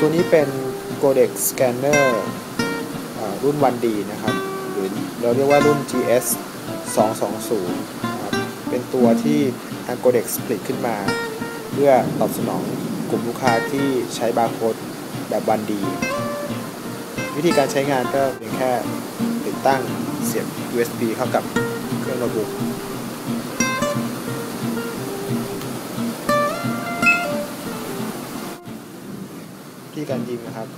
ตัวนี้เป็น Codex Scanner อ่ารุ่น 1D นะครับ หรือเราเรียกว่ารุ่น GS 220ครับเป็นตัวที่ทาง Codex ผลิตขึ้นมา เพื่อตอบสนองกลุ่มลูกค้าที่ใช้บาร์โค้ดแบบ 1D วิธีการใช้งานก็เพียงแค่ติดตั้งเสียบ USB เข้ากับเครื่องโน้ตบุ๊ก ที่การยิงนะครับ